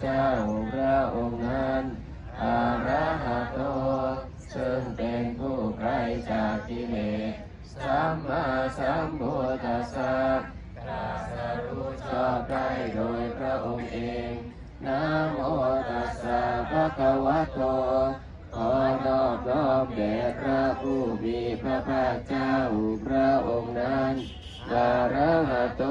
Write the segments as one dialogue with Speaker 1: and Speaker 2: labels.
Speaker 1: เจ้าพระองค์นั้นอาระหะโตซึ่งเป็นผู้ไกลจากกิเลสสัมมาสัมพุทธัสสะตรัสรู้ชอบได้โดยพระองค์เองนะโมตัสสะภะคะวะโตขอนอบน้อมแด่พระผู้มีพระภาคเจ้าพระองค์นั้นวาระหะโต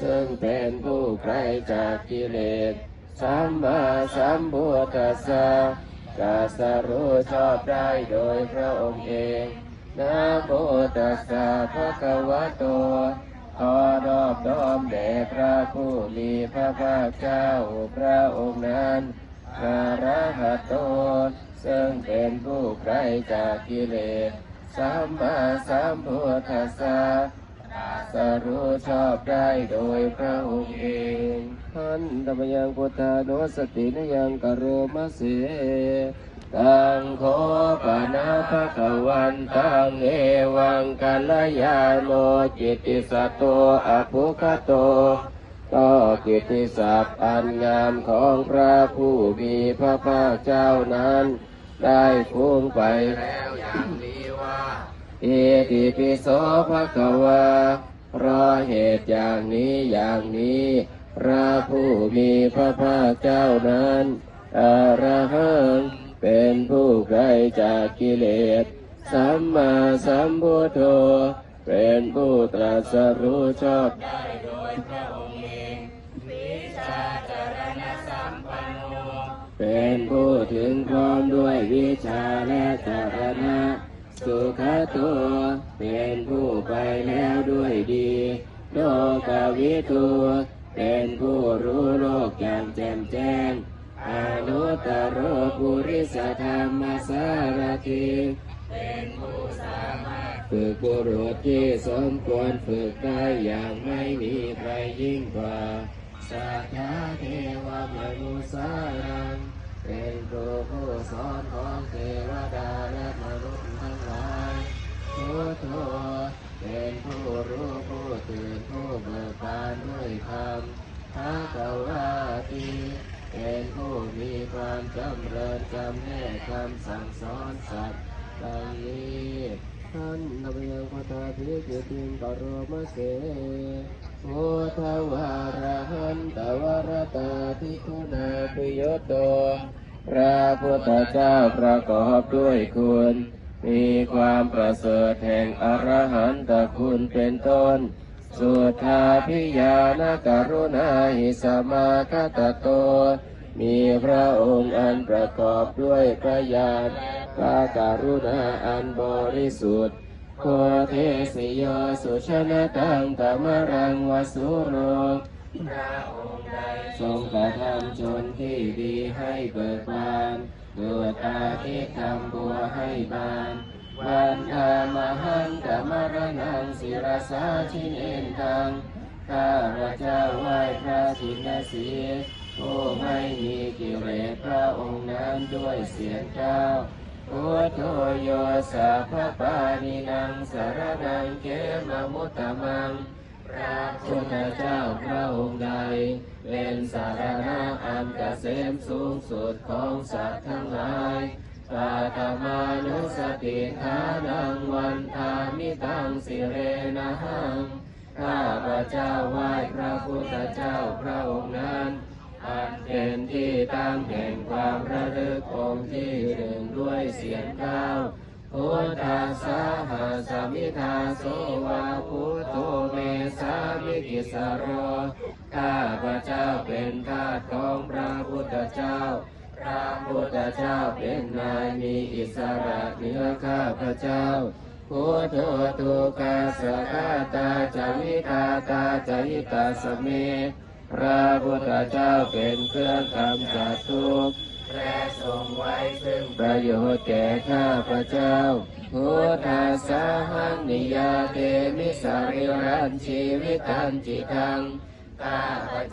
Speaker 1: ซึ่งเป็นผู้ไกลจากกิเลส สัมมาสัมพุทธัสสะกาสรู้ชอบได้โดยพระองค์เองนะโมตัสสะภะคะวะโตขอนอบน้อมแด่พระผู้มีพระภาคเจ้าพระองค์นั้นอรหัตโต ซึ่งเป็นผู้ไกลจากกิเลส สัมมาสัมพุทธัสสะ สรู้ชอบได้โดยพระองค์เองท่านธรรมยังพุทธานุสตินยังกโรมะเสตังโคปนาภะคะวันตังเอวังกัลยาโนจิติสัตโตอภุคโตก็กิติศัพท์อันงามของพระผู้มีพระภาคเจ้านั้น ได้ฟุ้งไปแล้วอย่างนี้ว่า เอติปิโสภะคะวา เพราะเหตุอย่างนี้อย่างนี้ พระผู้มีพระภาคเจ้านั้นอรหังเป็นผู้ไกลจากกิเลส สัมมาสัมพุทโธ เป็นผู้ตรัสรู้ชอบได้โดยพระองค์เองวิชาจารณสัมปันโน เป็นผู้ถึงพร้อมด้วยวิชาและจารณะ สุขตัวเป็นผู้ไปแล้วด้วยดี โลกวิทูเป็นผู้รู้โลกอย่างแจ่มแจ้งอนุตตรปุริสธรรมสารทิเป็นผู้สามารถฝึกบุรุษที่สมควรฝึกได้อย่างไม่มีใครยิ่งกว่าสัทธาเทวมนุสารังเป็นครูผู้สอนของเทวดาและมนุษย์ายพุทโธเป็นผู้รู้ผู้ตื่นผู้เบิกบานด้วยธรรมภะคะวาติเป็นผู้มีความจำเริญจำแนกคำสั่งสอนสัตว์ดังนี้ท่านนบยังพระตาภิกิติงกโรมเสโอทวารหันตวรตาทิคุณาปิโยโตพระพุทธเจ้าประกอบด้วยคุณ มีความประเสริฐแห่งอรหันตคุณเป็นต้น สุทธาพิยานการุณาหิสมาคตโต มีพระองค์อันประกอบด้วยพระญาณพระการุณาอันบริสุทธิ์โคเทสิโยสุชนะตังตมรังวสุโรพระองค์ใดทรงกระทำชนที่ดีให้เบิกบาน เกิดอาทิตย์ทำบัวให้บานวันธามหังกมรนังศิรสาชินเอนตังข้าพระเจ้าไหว้พระชินสีผู้ไม่มีกิเลสพระองค์นั้นด้วยเสียงเจ้าพุทโธโยสัพพปานินังสารนังเกมมุตตมัง พระพุทธเจ้าพระองค์ใด เป็นสารณะอันเกษมสูงสุดของสัตว์ทั้งหลายปาตมานุสติทานังวันทามิตังสิเรนะหังข้าพระเจ้าไหว้พระพุทธเจ้าพระองค์นั้นอันเป็นที่ตั้งแห่งความระลึกองค์ที่หนึ่งด้วยเสียงกล่าวพุทธัสสะหาสมิทาโสวาพุทโธ สามิกิสโรข้าพระเจ้าเป็นทาสของพระพุทธเจ้า พระพุทธเจ้าเป็นนายมีอิสระเหนือข้าพระเจ้าพุทโธตุกาสกาตาจาวิตาตาจิตาสเมพระพุทธเจ้าเป็นเครื่องกำจัดทุกข์ และทรงไว้ซึ่งประโยชน์แก่ข้าพระเจ้า พุทธาสสหังนิยาเตมิสาริรันชีวิตันจิตังข้าพระเจ้า